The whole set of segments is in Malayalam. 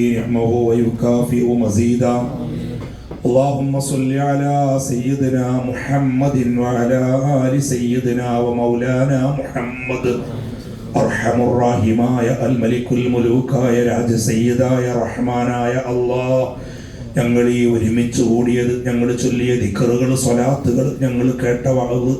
نعمه ويكافئ مزيدا. اللهم صل على سيدنا محمد وعلى آل سيدنا ومولانا محمد. أرحم يا الملك الملوك يا رعد الملوكായ രാജസയ്യദായ റഹ്മാനായ അള്ളാഹ് ഞങ്ങൾ ഈ ഒരുമിച്ച് കൂടിയത് ഞങ്ങൾ ചൊല്ലിയ ദിക്കറുകൾ സ്വലാത്തുകൾ ഞങ്ങൾ കേട്ട വളവ്.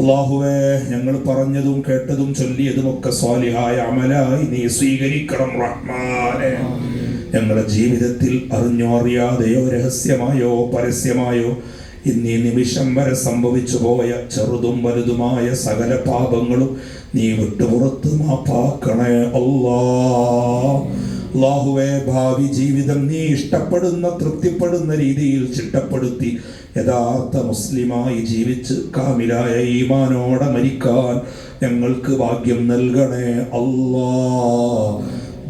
അള്ളാഹുവേ ഞങ്ങൾ പറഞ്ഞതും കേട്ടതും ചൊല്ലിയതും ഒക്കെ സ്വാലിഹായ അമലായി നീ സ്വീകരിക്കണം റഹ്മാനെ. ഞങ്ങളുടെ ജീവിതത്തിൽ അറിഞ്ഞോ അറിയാതെയോ രഹസ്യമായോ പരസ്യമായോ ഇന്നീ നിമിഷം വരെ സംഭവിച്ചു പോയ ചെറുതും വലുതുമായ സകല പാപങ്ങളും നീ വിട്ടുപുറത്ത് മാപ്പാക്കണേ അല്ലാ. അള്ളാഹുവെ ഭാവി ജീവിതം നീ ഇഷ്ടപ്പെടുന്ന തൃപ്തിപ്പെടുന്ന രീതിയിൽ ചിട്ടപ്പെടുത്തി യഥാർത്ഥ മുസ്ലിമായി ജീവിച്ച് കാമിലായ ഈമാനോടെ മരിക്കാൻ ഞങ്ങൾക്ക് ഭാഗ്യം നൽകണേ അല്ലാ.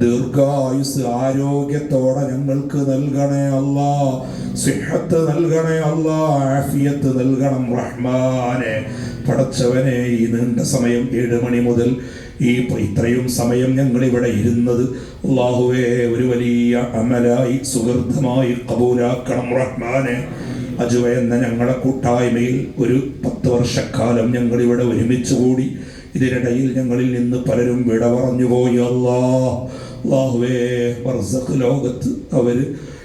ദീർഘായുസ് ആരോഗ്യത്തോടെ ഞങ്ങൾക്ക് നൽകണേ അല്ല. സിഹത്ത് നൽകണേ അല്ല. ആഫിയത്ത് നൽകണം റഹ്മാനെ. പടച്ചവനെ ഈ നീണ്ട സമയം ഏഴ് മണി മുതൽ ഈ ഇത്രയും സമയം ഞങ്ങൾ ഇവിടെ ഇരുന്നത് അള്ളാഹുവേ ഒരു വലിയ അമലായി സുഹൃത്തമായി കബൂലാക്കണം റഹ്മാനെ. അജുവ എന്ന ഞങ്ങളുടെ കൂട്ടായ്മയിൽ ഒരു പത്ത് വർഷക്കാലം ഞങ്ങൾ ഇവിടെ ഒരുമിച്ച് കൂടി. ഇതിനിടയിൽ ഞങ്ങളിൽ നിന്ന് പലരും വിട പറഞ്ഞു പോയി അല്ലാ. അള്ളാഹുവേ വർസഖ് ലോകത്ത് അവർ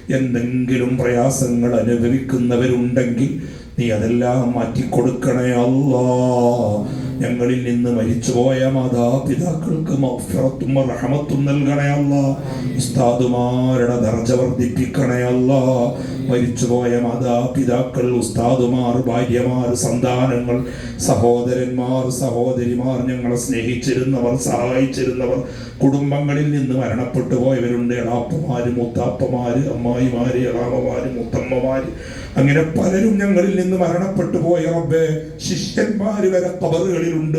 എന്തെങ്കിലും പ്രയാസങ്ങൾ അനുഭവിക്കുന്നവരുണ്ടെങ്കിൽ നീ അതെല്ലാം മാറ്റിക്കൊടുക്കണേ അല്ലാ ഞങ്ങളിൽ നിന്ന് മരിച്ചുപോയ മാതാപിതാക്കൾക്ക് മഗ്ഫിറത്തും റഹമത്തും നൽകണേ അല്ലാ. ഉസ്താദുമാരുടെ ദർജ വർദ്ധിപ്പിക്കണയല്ല മരിച്ചുപോയ മാതാപിതാക്കൾ ഉസ്താദുമാർ ഭാര്യമാർ സന്താനങ്ങൾ സഹോദരന്മാർ സഹോദരിമാർ ഞങ്ങളെ സ്നേഹിച്ചിരുന്നവർ സഹായിച്ചിരുന്നവർ കുടുംബങ്ങളിൽ നിന്ന് മരണപ്പെട്ടു പോയവരുണ്ട് എളാപ്പമാര് മുത്താപ്പമാര് അമ്മായിമാര് എളാമമാര് മുത്തമ്മമാര് അങ്ങനെ പലരും ഞങ്ങളിൽ നിന്ന് മരണപ്പെട്ടു പോയ റബ്ബേ ശിഷ്യന്മാര് വരെ കബറുകളിലുണ്ട്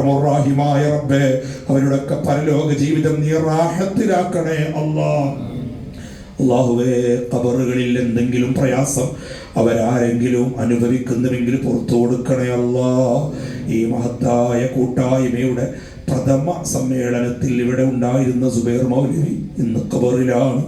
അള്ളാഹിമായ റബ്ബെ അവരുടെയൊക്കെ പരലോക ജീവിതം നീ റാഹത്തിലാക്കണേ അല്ലാ. അള്ളാഹുവേ കബറുകളിൽ എന്തെങ്കിലും പ്രയാസം അവരാരെങ്കിലും അനുഭവിക്കുന്നുവെങ്കിൽ പുറത്തു കൊടുക്കണേ അല്ലാ. ഈ മഹത്തായ കൂട്ടായ്മയുടെ പ്രഥമ സമ്മേളനത്തിൽ ഇവിടെ ഉണ്ടായിരുന്ന സുബേർ മൗലവി ഇന്ന് കബറിലാണ്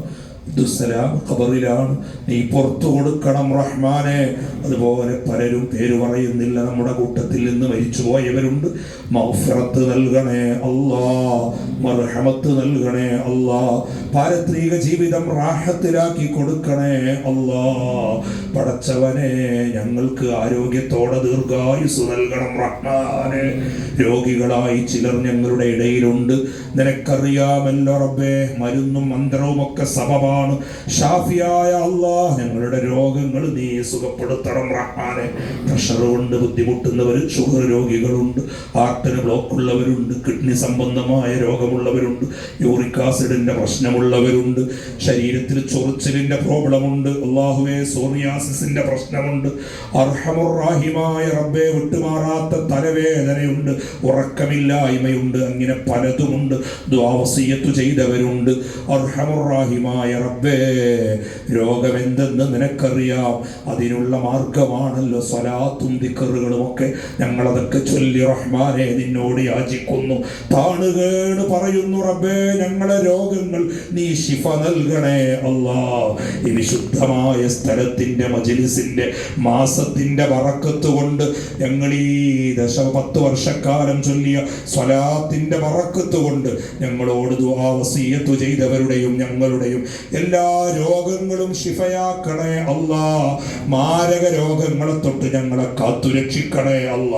അബ്ദുസലാം ഖബറിലാണ്. നീ പുറത്തു കൊടുക്കണം റഹ്മാനെ. അതുപോലെ പലരും പേര് പറയുന്നില്ല നമ്മുടെ കൂട്ടത്തിൽ നിന്ന് മരിച്ചുപോയവരുണ്ട്. മൗഫറത്ത് നൽകണേ അല്ലാ. മർഹമത്ത് നൽകണേ അല്ലാ. പാരത്രിക ജീവിതം റാഹത്തിലാക്കി കൊടുക്കണേ അല്ലാ. പടച്ചവനെ ഞങ്ങൾക്ക് ആരോഗ്യത്തോടെ ദീർഘായുസ് നൽകണം റഹ്മാനെ. രോഗികളായി ചിലർ ഞങ്ങളുടെ ഇടയിലുണ്ട്. നിനക്കറിയാമല്ലോ റബ്ബേ മരുന്നും മന്ത്രവും ഒക്കെ സമമാണ് ഷാഫിയായ അള്ളാഹ് ഞങ്ങളുടെ രോഗങ്ങൾ നീ സുഖപ്പെടുത്തണം റഹ്മാനെ. പ്രഷർ കൊണ്ട് ബുദ്ധിമുട്ടുന്നവർ ഷുഗർ രോഗികളുണ്ട്. ഹാർട്ടിന് ഉള്ളവരുണ്ട്. കിഡ്നി സംബന്ധമായ രോഗമുള്ളവരുണ്ട്. യൂറിക് ആസിഡിന്റെ പ്രശ്നമുള്ളവരുണ്ട്. ശരീരത്തിൽ ചൊറിച്ചിലിന്റെ പ്രോബ്ലമുണ്ട്. അള്ളാഹുവേ സോറിയാസിന്റെ പ്രശ്നമുണ്ട്. അർഹമുറാഹിമായ റബ്ബെ വിട്ടുമാറാത്ത തലവേദനയുണ്ട്. ഉറക്കമില്ലായ്മയുണ്ട്. അങ്ങനെ പലതുമുണ്ട്. ദ്വാവസീയത്തു ചെയ്തവരുണ്ട്. അർഹമുറാഹിമായ റബ്ബേ രോഗമെന്തെന്ന് നിനക്കറിയാം. അതിനുള്ള മാർഗമാണല്ലോ സ്വലാത്തും ദിക്കറുകളുമൊക്കെ. ഞങ്ങളതൊക്കെ ചൊല്ലി റഹ്മാനെ നിന്നോട് യാചിക്കുന്നു. താണുകേണ് പറയുന്നു റബ്ബേ ഞങ്ങളെ രോഗങ്ങൾ നീ ശിഫ നൽകണേ അല്ലാ. ഈ വിശുദ്ധമായ സ്ഥലത്തിന്റെ മജിലിസിന്റെ മാസത്തിന്റെ വറക്കത്ത് കൊണ്ട് ഞങ്ങൾ ഈ ദശ പത്ത് വർഷക്കാലം ചൊല്ലിയ സ്വലാത്തിന്റെ വറക്കത്ത് കൊണ്ട് ഞങ്ങളോട് ദുആവസീയത്തു ചെയ്തവരുടെയും ഞങ്ങളുടെയും എല്ലാ രോഗങ്ങളും ശിഫയാക്കണേ അല്ല. മാരക രോഗങ്ങളെ തൊട്ട് ഞങ്ങളെ കാത്തു രക്ഷിക്കണേ അല്ല.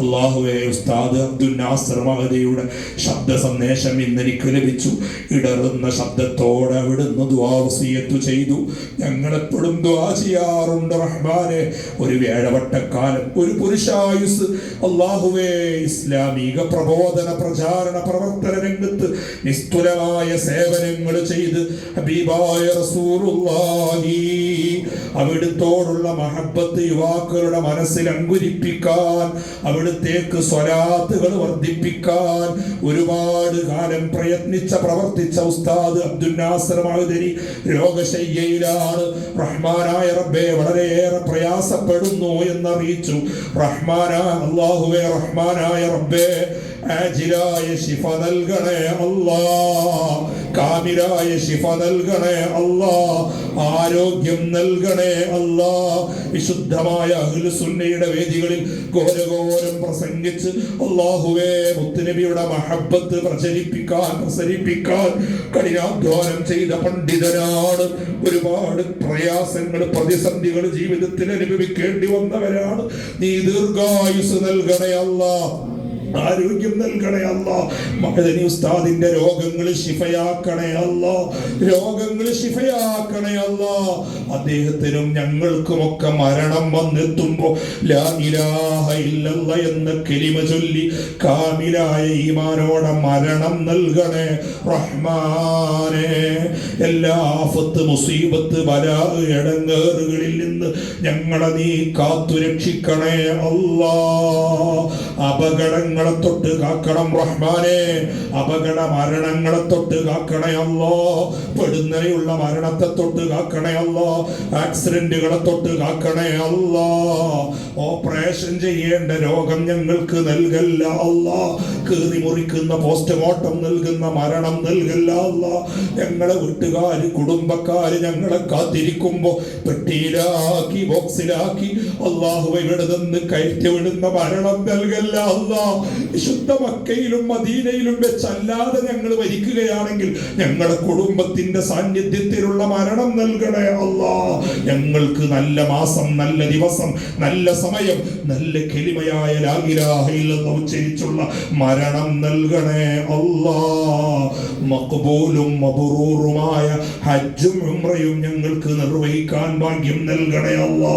അള്ളാഹുവേ ഉസ്താദ് അബ്ദുൽ നാസർ മഹദിയുടെ ശബ്ദ സന്ദേശം ഇന്ന് എനിക്ക് ലഭിച്ചു. ഇടറുന്ന ശബ്ദത്തോടെ അവിടുന്ന് ദ്വാവസീയത്തു ചെയ്തു. ഞങ്ങളെപ്പോഴും ദ്വാ ചെയ്യാറുണ്ട് റഹ്മാനെ. ഒരു വേഴവട്ടക്കാലം ഒരു പുരുഷായുസ്. അള്ളാഹുവേ ഇസ്ലാമിക പ്രബോധന പ്രചാരണ പ്രവർത്തന രംഗത്ത് നിസ്തുലമായ സേവനങ്ങൾ ചെയ്ത് ഹബീബായ റസൂലുള്ളാഹി അവിടുത്തോടുള്ള മഹബത്ത് യുവാക്കളുടെ മനസ്സിൽ അങ്കുരിപ്പിക്കാൻ അവിടുത്തേക്ക് സ്വരാത്തുകൾ വർദ്ധിപ്പിക്കാൻ ഒരുപാട് കാലം പ്രയത്നിച്ച പ്രവർത്തിച്ച ഉസ്താദ് അബ്ദുൽ നാസർ മഹദരി രോഗശയ്യയിലാണ്. റഹ്മാനായ റബ്ബെ വളരെയേറെ പ്രയാസപ്പെടുന്നു എന്നറിയിച്ചു. റഹ്മാന അള്ളാഹുവേ റഹ്മാനായ റബ്ബെ ആജിലായ ശിഫ നൽകണേ അല്ലാ. കാമിരായ ശിഫ നൽകണേ അല്ലാ. ആരോഗ്യം നൽകണേ അല്ലാ. വിശുദ്ധമായ അഹ്ലുസുന്നയുടെ വേദികളിൽ ഘോരഘോരം പ്രസംഗിച്ച് അള്ളാഹുവേ മുത്തുനബിയുടെ മഹബത്ത് പ്രചരിപ്പിക്കാൻ പ്രസരിപ്പിക്കാൻ കഠിനാധ്വാനം ചെയ്ത പണ്ഡിതനാണ്. ഒരുപാട് പ്രയാസങ്ങൾ പ്രതിസന്ധികൾ ജീവിതത്തിൽ അനുഭവിക്കേണ്ടി വന്നവരാണ്. നീ ദീർഘായുസ് നൽകണേ അല്ലാ. ആരോഗ്യം നൽകണേ അല്ല. മഹദനി ഉസ്താദിന്റെ രോഗങ്ങൾ ശിഫയാക്കണേ അല്ല. രോഗങ്ങൾ ശിഫയാക്കണേ അല്ല. അദ്ദേഹത്തിനും ഞങ്ങൾക്കുമൊക്കെ മരണം വന്നെത്തുമ്പോ ലാ ഇലാഹ എന്ന കിരിമ ചൊല്ലി കാമിലായ ഈമാനോടെ മരണം നൽകണേ. റഹ്മാനെ എല്ലാ ആഫത്ത് മുസീബത്ത് ബലാ ഇടങ്ങേറുകളിൽ നിന്ന് ഞങ്ങളെ നീ കാത്തുരക്ഷിക്കണേ അല്ലാ. അപകടങ്ങളെ തൊട്ട് കാക്കണം റഹ്മാനെ. അപകട മരണങ്ങളെ തൊട്ട് കാക്കണയല്ലോ. പെടുന്നനെയുള്ള മരണത്തെ തൊട്ട് കാക്കണയല്ലോ. ആക്സിഡന്റുകളെ തൊട്ട് കാക്കണയല്ലോ. ഓപ്പറേഷൻ ചെയ്യേണ്ട രോഗം ഞങ്ങൾക്ക് നൽകല്ല അല്ലോ. കീറി മുറിക്കുന്ന പോസ്റ്റ്മോർട്ടം നൽകുന്ന മരണം നൽകല്ല അല്ലോ. ഞങ്ങളെ വീട്ടുകാര് കുടുംബക്കാര് ഞങ്ങളെ കാത്തിരിക്കുമ്പോ പെട്ടിയിലാക്കി ബോക്സിലാക്കി അള്ളാഹു ഇവിടെ നിന്ന് കയറ്റി വിടുന്ന മരണം നൽകല്ല അല്ലാ വിശുദ്ധ മക്കയിലും മദീനയിലും വെച്ചല്ലാതെ ഞങ്ങൾ മരിക്കുകയാണെങ്കിൽ ഞങ്ങളുടെ കുടുംബത്തിന്റെ സാന്നിധ്യത്തിലുള്ള മരണം നൽകണേ അല്ല ഞങ്ങൾക്ക് നല്ല മാസം നല്ല ദിവസം നല്ല സമയം നല്ല കെളിമയായ ലാഗിലാഹയില്ലെന്ന് ഉച്ചരിച്ചുള്ള മരണം നൽകണേ അല്ലാ മക്ബൂലും മബറൂറുമായ ഹജ്ജും ഉംറയും ഞങ്ങൾക്ക് നിർവഹിക്കാൻ ഭാഗ്യം നൽകണേ അല്ലാ.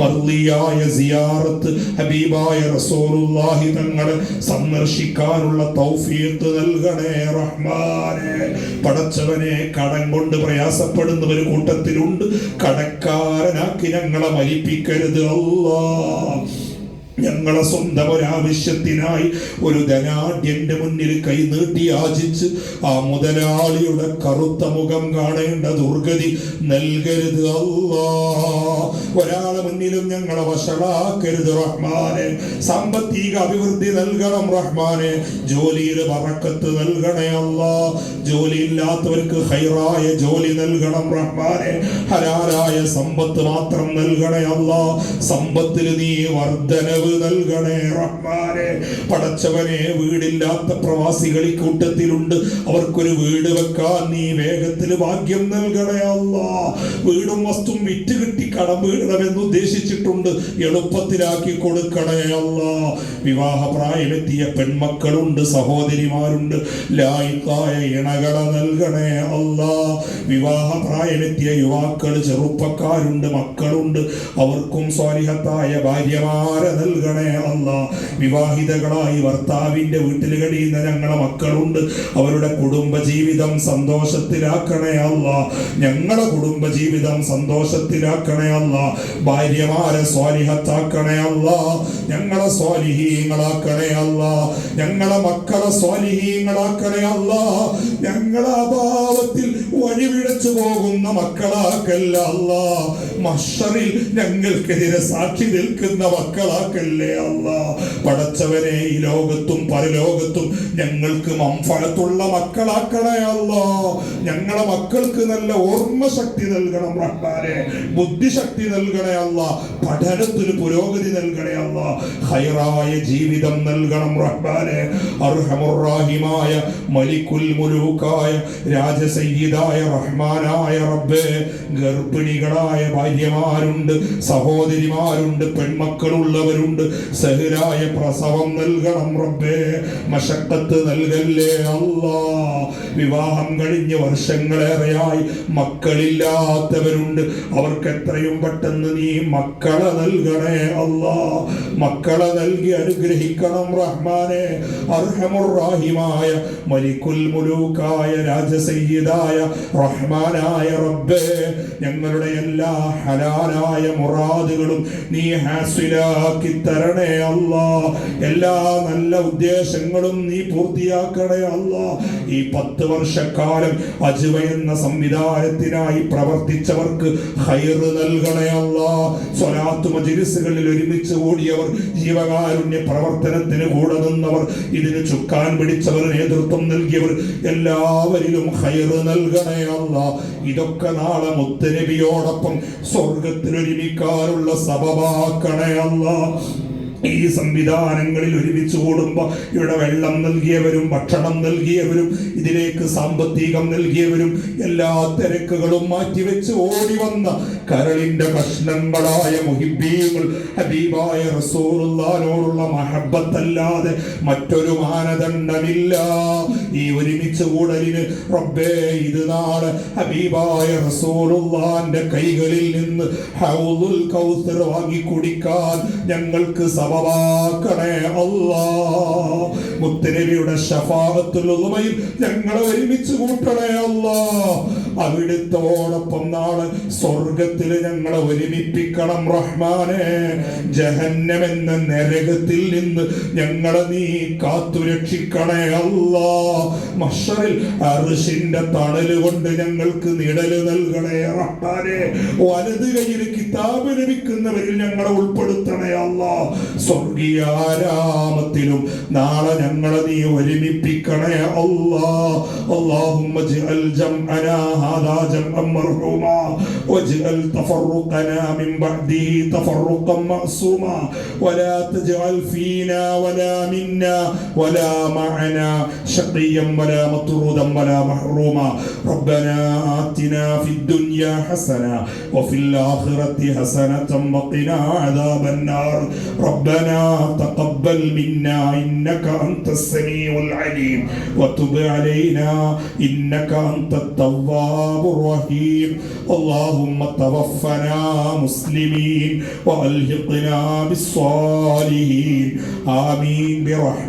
മർദിയായ സിയാറത്ത് ഹബീബായ റസൂലുള്ളാഹി തങ്ങളെ സന്ദർശിക്കാനുള്ള തൗഫീഖ് നൽകണേ റഹ്മാനെ. പടച്ചവനെ കടം കൊണ്ട് പ്രയാസപ്പെടുന്നവർ കൂട്ടത്തിലുണ്ട്. കടക്കാരനാക്കി ഞങ്ങളെ മരിപ്പിക്കരുത് അല്ലാ. ഞങ്ങളെ സ്വന്തം ഒരാവശ്യത്തിനായി ഒരു ധനാഢ്യന്റെ മുന്നിൽ കൈ നീട്ടി യാചിച്ച് ആ മുതലാളിയുടെ കറുത്ത മുഖം കാണേണ്ട ദുർഗതി നൽകരുത് ഒരാളെ മുന്നിലും ഞങ്ങളെ വഷളാക്കരുത് റഹ്മാനെ. സാമ്പത്തിക അഭിവൃദ്ധി നൽകണം റഹ്മാനെ. ജോലിയിൽ പറക്കത്ത് നൽകണേ അല്ലാ. ജോലി ഇല്ലാത്തവർക്ക് ഹൈറായ ജോലി നൽകണം റഹ്മാനെ. ഹലാലായ സമ്പത്ത് മാത്രം നൽകണേ അല്ലാ. സമ്പത്തിൽ നീ വർധനവ് നൽകണേ റഹ്മാനെ. പടച്ചവനെ വീടില്ലാത്ത പ്രവാസികൾ ഈ കൂട്ടത്തിലുണ്ട്. അവർക്കൊരു വീട് വെക്കാൻ നീ വേഗത്തിൽ ഭാഗ്യം നൽകണേ അല്ല. വീടും വസ്തും വിറ്റ് കിട്ടി കടം വീടണമെന്ന് ഉദ്ദേശിച്ചിട്ടുണ്ട്. എളുപ്പത്തിലാക്കി കൊടുക്കണേ അല്ല. വിവാഹ പ്രായമെത്തിയ പെൺമക്കളുണ്ട് സഹോദരിമാരുണ്ട്. ലായിത്തായ ഇണകളെ നൽകണേ അല്ല. വിവാഹ പ്രായമെത്തിയ യുവാക്കൾ ചെറുപ്പക്കാരുണ്ട് മക്കളുണ്ട്. അവർക്കും സ്വാലിഹത്തായ ഭാര്യമാരെ നൽകണേ അല്ല. വിവാഹിതകളായി ഭർത്താവിന്റെ വീട്ടിൽ കഴിയുന്ന ഞങ്ങളെ മക്കളുണ്ട്. അവരുടെ കുടുംബജീവിതം സന്തോഷത്തിലാക്കണേ അല്ല. ഞങ്ങളുടെ കുടുംബജീവിതം സന്തോഷത്തിലാക്കണേ അല്ല. ഭാര്യമാരെ സ്വാലിഹത്താക്കണേ അല്ല. ഞങ്ങളെ സ്വാലിഹീങ്ങളാക്കണേ അല്ല. ഞങ്ങളെ മക്കളെ സ്വാലിഹീങ്ങളാക്കണേ അല്ല. ഞങ്ങളെ അഭാവത്തിൽ വഴിവിടച്ചു പോകുന്ന മക്കളാക്കല്ല അല്ല. മഷറിൽ ഞങ്ങൾക്കെതിരെ സാക്ഷി നിൽക്കുന്ന മക്കളാക്കല്ലേ അല്ല? പടച്ചവനെ ഈ ലോകത്തും പരലോകത്തും ഞങ്ങൾക്ക് മംഫലത്തുള്ള മക്കളാക്കണേ അല്ല. ഞങ്ങളെ മക്കൾക്ക് നല്ല ഓർമ്മ ശക്തി നൽകണം റഹ്മാനെ. ബുദ്ധിശക്തി നൽകണേ അല്ല. പഠനത്തിന് പുരോഗതി നൽകണേ അല്ല. ഹൈറായ ജീവിതം നൽകണം റഹ്മാനെ. അർഹമുറാഹിമായ മലിക്കുൽ മുലൂക്കായ രാജസയ്യിദായ റഹ്മാനായ റബ്ബേ ഗർഭിണികളായ ഭാര്യമാരുണ്ട് സഹോദരിമാരുണ്ട് പെൺമക്കളുള്ളവരുണ്ട്. സഹിലായ പ്രസവം നൽകണം റബ്ബേ. മഷക്കത്ത് നൽകല്ലേ അല്ലാ. വിവാഹം കഴിഞ്ഞ് വർഷങ്ങളേറെയായി മക്കളില്ലാത്തവരുണ്ട്. അവർക്ക് എത്രയും പെട്ടെന്ന് നീ മക്കളെ നൽകണേ അല്ലാ. മക്കളെ നൽകി അനുഗ്രഹിക്കണം റഹ്മാനെ. അർഹമുറാഹിമായ മലിക്കുൽ മുലൂക്കായ രാജസയ്യിദായ റഹ്മാനായ റബ്ബേ. ഞങ്ങളുടെ എല്ലാ ഹലാലായ മുറാദുകളും നീ ഹാസിലാക്കി തരണേ അല്ല. എല്ലാ നല്ല ഉദ്ദേശങ്ങളും നീ പൂർത്തിയാക്കണേ അല്ല. ഈ പത്ത് വർഷക്കാലം അജുവ എന്ന സംവിധാനത്തിനായി പ്രവർത്തിച്ചവർക്ക് ഹൈറ് നൽകണേ അല്ല. സ്വലാത്ത് മജിലിസുകളിൽ ഒരുമിച്ച് കൂടിയവർ ജീവകാരുണ്യ പ്രവർത്തനത്തിന് കൂടെ നിന്നവർ ഇതിന് ചുക്കാൻ പിടിച്ചവർ നേതൃത്വം നൽകിയവർ എല്ലാവരിലും ഹൈറ് നൽകണേ അല്ല. ഇതൊക്കെ നാളെ മുത്തനബിയോടൊപ്പം സ്വർഗത്തിൽ സഭവാക്കണേ അല്ല. ഈ സംവിധാനങ്ങളിൽ ഒരുമിച്ച് കൂടുമ്പോ ഇവിടെ വെള്ളം നൽകിയവരും ഭക്ഷണം നൽകിയവരും ഇതിലേക്ക് സാമ്പത്തികം നൽകിയവരും എല്ലാ തിരക്കുകളും മാറ്റിവെച്ച് ഓടി വന്ന കരളിന്റെ കഷ്ണങ്ങളായ മുഹിബീങ്ങൾ ഹബീബായ റസൂറുള്ളാനോടുള്ള മഹബത്തല്ലാതെ മറ്റൊരു മാനദണ്ഡമില്ല. ഈ ഒരുമിച്ച് കൂടലിന് റബ്ബേ ഇത് നാളെ ഹബീബായ റസൂലുള്ളാന്റെ കൈകളിൽ നിന്ന് ഹൗദുൽ കൗസർ വാങ്ങി കുടിക്കാൻ ഞങ്ങൾക്ക് സമവാക്കണേ അല്ലാ. മുത്തനബിയുടെ ഷഫാഅത്തുൽ ഉമയിൽ ഞങ്ങളെ ഒരുമിച്ച് കൂട്ടണേ അല്ലാ. അവിടുത്തോടൊപ്പം നാളെ സ്വർഗത്തിൽ ഞങ്ങളെ ഒരുമിപ്പിക്കണം റഹ്മാനെ. ജഹന്നം എന്ന നരകത്തിൽ നിന്ന് ഞങ്ങളെ നീ കാത്തുരക്ഷിക്കണേ അല്ല. മഷറിൽ അറിശിന്റെ തണൽ കൊണ്ട് ഞങ്ങൾക്ക് നിടൽ നൽകണേ റഹ്മാനെ. വലത് കയ്യിൽ കിതാബ് ലഭിക്കുന്നവരിൽ ഞങ്ങളെ ഉൾപ്പെടുത്തണേ അല്ല. സ്വർഗീയാരാമത്തിലും നാളെ ഞങ്ങളെ നീ ഒരുമിപ്പിക്കണേ അല്ലാ. അള്ളാഹുമ്മ ജഅൽ ജംഅനാ هذا جمعا مرحوما. واجعل تفرقنا من بعده تفرقا معصوما. ولا تجعل فينا ولا منا ولا معنا شقيا ولا مطرودا ولا محروما. ربنا آتنا في الدنيا حسنة وفي الآخرة حسنة وقنا عذاب النار. ربنا تقبل منا إنك أنت السميع العليم. وتب علينا إنك أنت التواب الرحيم. اللهم توفنا مسلمين وألحقنا بالصالحين. آمين برحمة